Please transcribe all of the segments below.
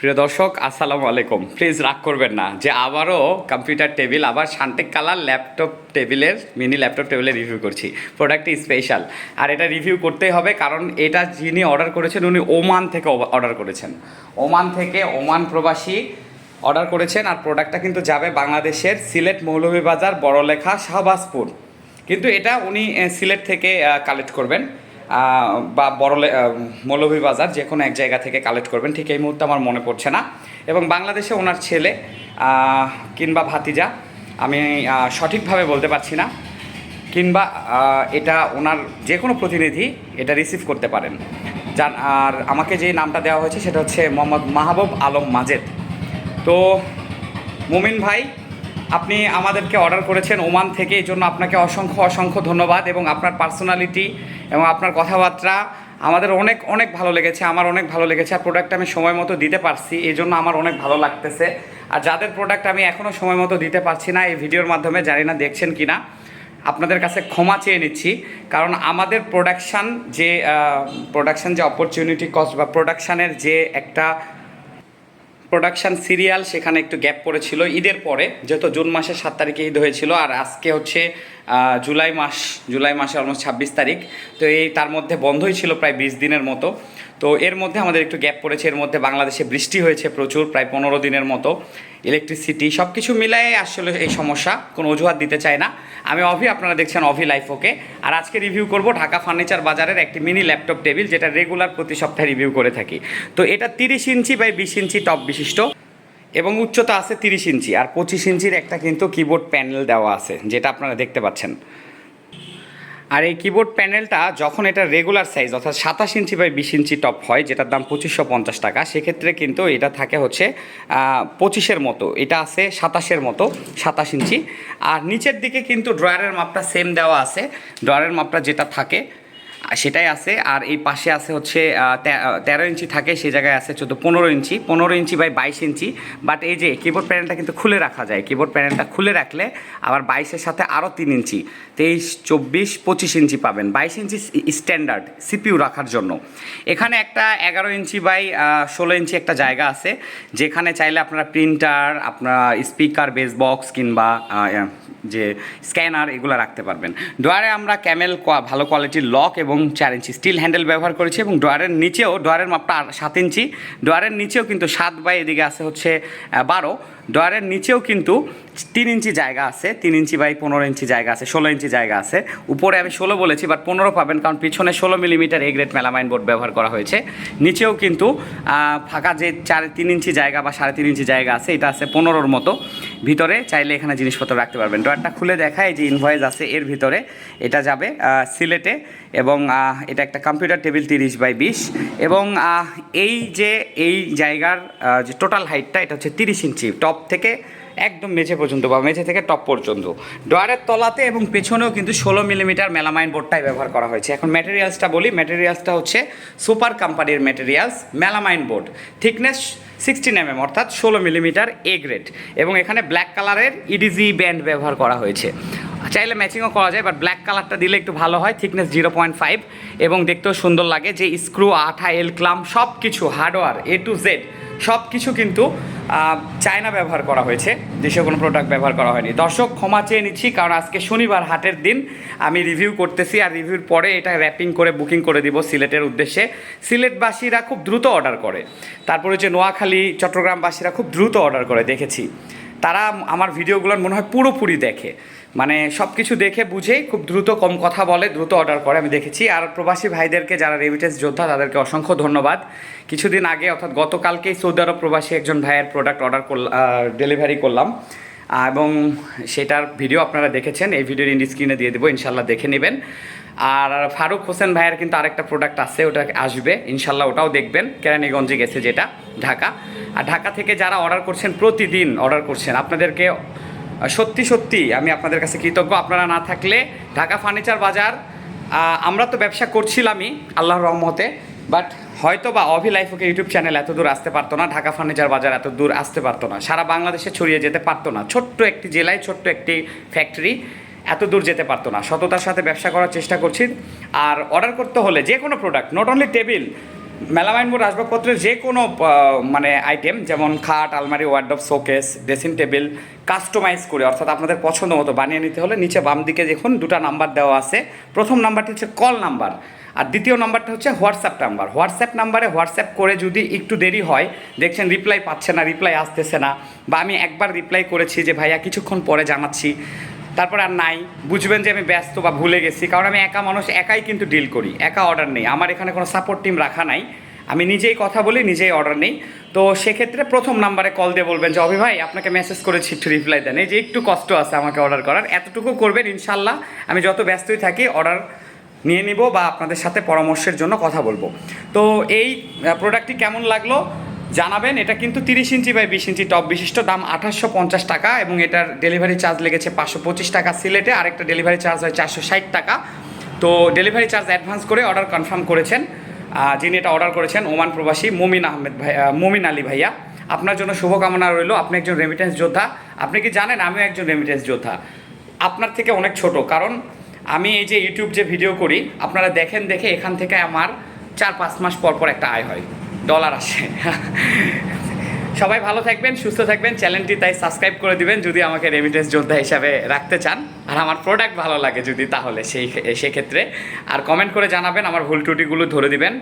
প্রিয় দর্শক, আসসালামু আলাইকুম। প্লিজ রাগ করবেন না যে আবারও কম্পিউটার টেবিল আবার শান্তিক কালার ল্যাপটপ টেবিলের মিনি ল্যাপটপ টেবিলের রিভিউ করছি। প্রোডাক্টটি স্পেশাল আর এটা রিভিউ করতেই হবে কারণ এটা যিনি অর্ডার করেছেন, উনি ওমান থেকে অর্ডার করেছেন। ওমান থেকে ওমান প্রবাসী অর্ডার করেছেন আর প্রোডাক্টটা কিন্তু যাবে বাংলাদেশের সিলেট মৌলভীবাজার, বড়লেখা, শাহবাজপুর। কিন্তু এটা উনি সিলেট থেকে কালেক্ট করবেন। বা আহ, মৌলভীবাজার যে কোনো এক জায়গা থেকে কালেক্ট করবেন। ঠিক এই মুহূর্তে আমার মনে পড়ছে না। এবং বাংলাদেশে ওনার ছেলে কিংবা ভাতিজা আমি সঠিকভাবে বলতে পারছি না। কিংবা এটা ওনার যে কোনো প্রতিনিধি এটা রিসিভ করতে পারেন। যার আর আমাকে যে নামটা দেওয়া হয়েছে সেটা হচ্ছে মোহাম্মদ মাহবুব আলম মাজেদ। তো মুমিন ভাই আপনি আমাদেরকে অর্ডার করেছেন ওমান থেকে এই জন্য আপনাকে অসংখ্য অসংখ্য ধন্যবাদ এবং আপনার পার্সোনালিটি এবং আপনার কথাবার্তা আমাদের অনেক অনেক ভালো লেগেছে, আমার অনেক ভালো লেগেছে, আর প্রোডাক্ট আমি সময় মতো দিতে পারছি এই জন্য আমার অনেক ভালো লাগতেছে। আর যাদের প্রোডাক্ট আমি এখনও সময় মতো দিতে পারছি না, এই ভিডিওর মাধ্যমে জানি না দেখছেন কি না আপনাদের কাছে ক্ষমা চেয়ে নিচ্ছি, কারণ আমাদের প্রোডাকশান যে প্রোডাকশান যে অপরচুনিটি কস্ট বা প্রোডাকশানের যে একটা প্রোডাকশন সিরিয়াল সেখানে একটু গ্যাপ পড়েছিল। ঈদের পরে, যেহেতু জুন মাসের সাত তারিখে ঈদ হয়েছিল, আর আজকে হচ্ছে জুলাই মাস, জুলাই মাসে অলমোস্ট ছাব্বিশ তারিখ, তো এই তার মধ্যে বন্ধই ছিল প্রায় বিশ দিনের মতো। তো এর মধ্যে আমাদের একটু গ্যাপ পড়েছে, এর মধ্যে বাংলাদেশে বৃষ্টি হয়েছে প্রচুর, প্রায় পনেরো দিনের মতো। ইলেকট্রিসিটি সব কিছু মিলাই আসলে এই সমস্যা, কোনো অজুহাত দিতে চায় না। আমি অভি, আপনারা দেখছেন অভি লাইফ ওকে আর আজকে রিভিউ করব ঢাকা ফার্নিচার বাজারের একটি মিনি ল্যাপটপ টেবিল যেটা রেগুলার প্রতি সপ্তাহে রিভিউ করে থাকি। তো এটা তিরিশ ইঞ্চি বাই বিশ ইঞ্চি টপ বিশিষ্ট এবং উচ্চতা আছে তিরিশ ইঞ্চি। আর পঁচিশ ইঞ্চির একটা কিন্তু কিবোর্ড প্যানেল দেওয়া আছে, যেটা আপনারা দেখতে পাচ্ছেন। আর এই কিবোর্ড প্যানেলটা যখন এটা রেগুলার সাইজ অর্থাৎ সাতাশ ইঞ্চি বাই বিশ ইঞ্চি টপ হয়, যেটার দাম পঁচিশশো পঞ্চাশ টাকা, সেক্ষেত্রে কিন্তু এটা থাকে হচ্ছে পঁচিশের মতো। এটা আছে সাতাশের মতো, সাতাশ ইঞ্চি। আর নিচের দিকে কিন্তু ড্রয়ারের মাপটা সেম দেওয়া আছে। ড্রয়ারের মাপটা যেটা থাকে সেটাই আছে। আর এই পাশে আছে হচ্ছে তেরো ইঞ্চি থাকে সেই জায়গায় আছে চোদ্দ, পনেরো ইঞ্চি। পনেরো ইঞ্চি বাই বাইশ ইঞ্চি। বাট এই যে কিবোর্ড প্যানেলটা কিন্তু খুলে রাখা যায়। কিবোর্ড প্যানেলটা খুলে রাখলে আবার বাইশের সাথে আরও তিন ইঞ্চি, তেইশ, চব্বিশ, পঁচিশ ইঞ্চি পাবেন। বাইশ ইঞ্চি স্ট্যান্ডার্ড সিপিইউ রাখার জন্য। এখানে একটা এগারো ইঞ্চি বাই ষোলো ইঞ্চি একটা জায়গা আছে। যেখানে চাইলে আপনারা প্রিন্টার আপনার স্পিকার বেস বক্স কিংবা যে স্ক্যানার এগুলো রাখতে পারবেন। ডোয়ারে আমরা ক্যামেল কোয়া- ভালো কোয়ালিটির লক এবং চার ইঞ্চি। স্টিল হ্যান্ডেল ব্যবহার করেছি এবং ডোয়ারের নিচেও ডোয়ারের মাপটা সাত ইঞ্চি। ডোয়ারের নিচেও কিন্তু সাত বাই এদিকে আছে হচ্ছে বারো। ডোয়ারের নিচেও কিন্তু তিন ইঞ্চি জায়গা আছে, তিন ইঞ্চি বাই পনেরো ইঞ্চি জায়গা আছে, ষোলো ইঞ্চি জায়গা আছে। উপরে আমি ষোলো বলেছি বাট পনেরো পাবেন কারণ পিছনে ষোলো millimetre A grade melamine board ব্যবহার করা হয়েছে। নিচেও কিন্তু ফাঁকা যে চার, তিন ইঞ্চি জায়গা বা সাড়ে তিন ইঞ্চি জায়গা আছে, এটা আছে পনেরোর মতো। ভিতরে চাইলে এখানে জিনিসপত্র রাখতে পারবেন। ড্রয়ারটা খুলে দেখায় যে ইনভয়েস আছে, এর ভিতরে এটা যাবে সিলেটে এবং এটা একটা কম্পিউটার টেবিল তিরিশ বাই বিশ এবং এই যে, এই জায়গার যে টোটাল হাইটটা এটা হচ্ছে তিরিশ ইঞ্চি। টপ থেকে একদম মেঝে পর্যন্ত বা মেঝে থেকে টপ পর্যন্ত। ডয়ারের তলাতে এবং পেছনেও কিন্তু ষোলো মিলিমিটার মেলামাইন বোর্ডটাই ব্যবহার করা হয়েছে। এখন ম্যাটেরিয়ালসটা বলি ম্যাটেরিয়ালসটা হচ্ছে সুপার কোম্পানির materials melamine board. Thickness sixteen M অর্থাৎ ষোলো মিলিমিটার এ গ্রেড এবং এখানে ব্ল্যাক কালারের ইডিজি ব্যান্ড ব্যবহার করা হয়েছে। চাইলে ম্যাচিংও করা যায় বাট ব্ল্যাক কালারটা দিলে একটু ভালো হয় থিকনেস জিরো পয়েন্ট ফাইভ এবং দেখতেও সুন্দর লাগে যে স্ক্রু আঠা এল ক্লাম সব কিছু হার্ডওয়্যার এ টু জেড সব কিছু কিন্তু চায়না ব্যবহার করা হয়েছে, দেশীয় কোনো প্রোডাক্ট ব্যবহার করা হয়নি। দর্শক, ক্ষমা চেয়ে নিচ্ছি, কারণ আজকে শনিবার হাটের দিন, আমি রিভিউ করতেছি আর রিভিউর পরে এটা র্যাপিং করে বুকিং করে দিব সিলেটের উদ্দেশ্যে। সিলেটবাসীরা খুব দ্রুত অর্ডার করে। তারপরে যে নোয়াখালী, চট্টগ্রামবাসীরা খুব দ্রুত অর্ডার করে, দেখেছি। তারা আমার ভিডিওগুলো মনে হয় পুরোপুরি দেখে। মানে সব কিছু দেখে বুঝেই খুব দ্রুত কম কথা বলে, দ্রুত অর্ডার করে, আমি দেখেছি। আর প্রবাসী ভাইদেরকে যারা রেমিটেন্স যোদ্ধা, তাদেরকে অসংখ্য ধন্যবাদ। কিছুদিন আগে, অর্থাৎ গতকালকেই সৌদি আরব প্রবাসী একজন ভাইয়ের প্রোডাক্ট অর্ডার করলাম ডেলিভারি করলাম। এবং সেটার ভিডিও আপনারা দেখেছেন, এই ভিডিওর ইন্ডি স্ক্রিনে দিয়ে দেবো ইনশাল্লাহ দেখে নেবেন। আর ফারুক হোসেন ভাইয়ের কিন্তু আরেকটা প্রোডাক্ট আছে, ওটা আসবে, ইনশাল্লাহ ওটাও দেখবেন, কেরানীগঞ্জে গেছে যেটা, ঢাকা। আর ঢাকা থেকে যারা অর্ডার করছেন প্রতিদিন অর্ডার করছেন, আপনাদেরকে সত্যি সত্যি আমি আপনাদের কাছে কৃতজ্ঞ, আপনারা না থাকলে ঢাকা ফার্নিচার বাজার আমরা তো ব্যবসা করছিলামই আল্লাহর রহমতে বাট হয়তো বা অভি লাইফকে ইউটিউব চ্যানেল এত দূর আসতে পারতো না, ঢাকা ফার্নিচার বাজার এত দূর আসতে পারতো না, সারা বাংলাদেশে ছড়িয়ে যেতে পারতো না। ছোট্ট একটি জেলায় ছোট্ট একটি ফ্যাক্টরি এত দূর যেতে পারতো না। সততার সাথে ব্যবসা করার চেষ্টা করছি। আর অর্ডার করতে হলে যে কোনো product not only table melamine board আসবাবপত্রের যে কোনো মানে আইটেম যেমন খাট, আলমারি wardrobe showcase dressing table customise করে, অর্থাৎ আপনাদের পছন্দ মতো বানিয়ে নিতে হলে নিচে বাম দিকে দেখুন দুটা নাম্বার দেওয়া আছে। প্রথম নাম্বারটি হচ্ছে কল নাম্বার আর দ্বিতীয় নাম্বারটা হচ্ছে হোয়াটসঅ্যাপ নাম্বার হোয়াটসঅ্যাপ নাম্বারে হোয়াটসঅ্যাপ করে যদি একটু দেরি হয়, দেখছেন রিপ্লাই পাচ্ছে না রিপ্লাই আসতেছে না, বা আমি একবার রিপ্লাই করেছি যে, ভাইয়া, কিছুক্ষণ পরে জানাচ্ছি। তারপর আর নাই। বুঝবেন যে আমি ব্যস্ত বা ভুলে গেছি, কারণ আমি একা মানুষ, একাই কিন্তু ডিল করি, একা অর্ডার নেই। আমার এখানে কোনো সাপোর্ট টিম রাখা নাই। আমি নিজেই কথা বলি, নিজেই অর্ডার নেই। তো সেক্ষেত্রে প্রথম নাম্বারে কল দিয়ে বলবেন যে, অভি ভাই, আপনাকে মেসেজ করেছি একটু রিপ্লাই দেন। এই যে একটু কষ্ট আছে আমাকে অর্ডার করার। এতটুকু করবেন, ইনশাল্লাহ আমি যত ব্যস্তই থাকি অর্ডার নিয়ে নিব বা আপনাদের সাথে পরামর্শের জন্য কথা বলব। তো এই প্রোডাক্টটি কেমন লাগল? জানাবেন, এটা কিন্তু তিরিশ ইঞ্চি বাই বিশ ইঞ্চি টপ বিশিষ্ট, দাম আঠাশশো পঞ্চাশ টাকা এবং এটার ডেলিভারি চার্জ লেগেছে পাঁচশো পঁচিশ টাকা সিলেটে, আরেকটা ডেলিভারি চার্জ হয় চারশো ষাট টাকা। তো ডেলিভারি চার্জ অ্যাডভান্স করে অর্ডার কনফার্ম করেছেন যিনি এটা অর্ডার করেছেন, ওমান প্রবাসী মুমিন আহমেদ ভাই মুমিন আলী ভাইয়া। আপনার জন্য শুভকামনা রইল, আপনি একজন রেমিটেন্স যোদ্ধা। আপনি কি জানেন, আমিও একজন রেমিটেন্স যোদ্ধা। আপনার থেকে অনেক ছোট, কারণ আমি এই যে ইউটিউব যে ভিডিও করি, আপনারা দেখেন দেখে এখান থেকে আমার চার পাঁচ মাস পর পর একটা আয় হয়। ডলার আসে। সবাই ভালো থাকবেন, সুস্থ থাকবেন চ্যানেলটি তাই সাবস্ক্রাইব করে দিবেন যদি আমাকে রেমিটেন্স যোদ্ধা হিসাবে রাখতে চান। আর আমার প্রোডাক্ট ভালো লাগে যদি তাহলে সেই সেক্ষেত্রে আর কমেন্ট করে জানাবেন আমার ভুল ত্রুটিগুলো ধরে দিবেন।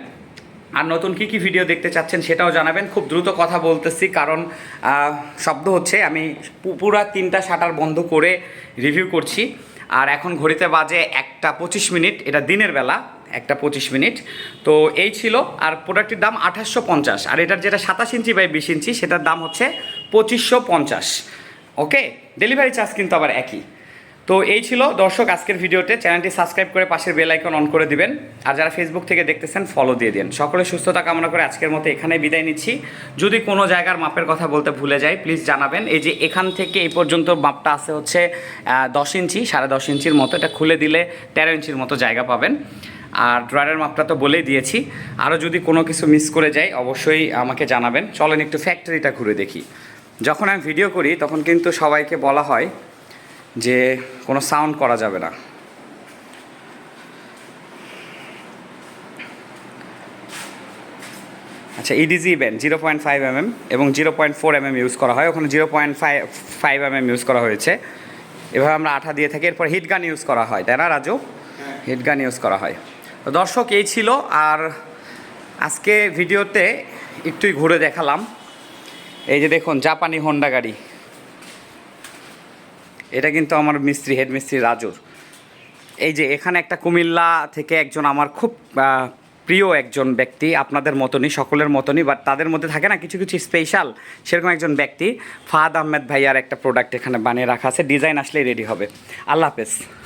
আর নতুন কি কি ভিডিও দেখতে চাচ্ছেন সেটাও জানাবেন। খুব দ্রুত কথা বলতেছি কারণ শব্দ হচ্ছে। আমি পুরা তিনটা শাটার বন্ধ করে রিভিউ করছি। আর এখন ঘড়িতে বাজে একটা পঁচিশ মিনিট। এটা দিনের বেলা। একটা পঁচিশ মিনিট। তো এই ছিল, আর প্রোডাক্টটির দাম আঠাশশো পঞ্চাশ। আর এটার যেটা সাতাশ ইঞ্চি বাই বিশ ইঞ্চি, সেটার দাম হচ্ছে পঁচিশশো পঞ্চাশ। ওকে? ডেলিভারি চার্জ কিন্তু আবার একই। তো এই ছিল দর্শক আজকের ভিডিওতে। চ্যানেলটি সাবস্ক্রাইব করে পাশের বেল আইকন অন করে দিবেন। আর যারা ফেসবুক থেকে দেখতেছেন ফলো দিয়ে দিন। সকলে সুস্থতা কামনা করে আজকের মতো এখানে বিদায় নিচ্ছি। যদি কোনো জায়গার মাপের কথা বলতে ভুলে যাই প্লিজ জানাবেন। এই যে এখান থেকে এই পর্যন্ত মাপটা আছে হচ্ছে দশ ইঞ্চি, সাড়ে দশ ইঞ্চির মতো। এটা খুলে দিলে তেরো ইঞ্চির মতো জায়গা পাবেন। আর ড্রয়ারের মাপটা তো বলেই দিয়েছি। আরও যদি কোনো কিছু মিস করে যাই অবশ্যই আমাকে জানাবেন। চলেন একটু ফ্যাক্টরিটা ঘুরে দেখি। যখন আমি ভিডিও করি তখন কিন্তু সবাইকে বলা হয় যে কোনো সাউন্ড করা যাবে না। আচ্ছা edging event zero point five MM এবং zero point four MM use করা হয়। ওখানে zero point five five MM use করা হয়েছে। এভাবে আমরা আঠা দিয়ে থাকি। এরপর হিট গান ইউজ করা হয় তাই না রাজু? হিট গান ইউজ করা হয়। দর্শক, এই ছিল। আর আজকে ভিডিওতে একটুই ঘুরে দেখালাম। এই যে দেখুন, জাপানি হোন্ডা গাড়ি। এটা কিন্তু আমার মিস্ত্রি হেড মিস্ত্রি রাজুর। এই যে এখানে একটা কুমিল্লা থেকে একজন আমার খুব প্রিয় একজন ব্যক্তি, আপনাদের মতনই, সকলের মতনই বাট তাদের মধ্যে থাকে না কিছু কিছু স্পেশাল সেরকম একজন ব্যক্তি, ফাহাদ আহমেদ ভাইয়ার একটা প্রোডাক্ট এখানে বানিয়ে রাখা আছে। ডিজাইন আসলেই রেডি হবে। আল্লাহ হাফেজ।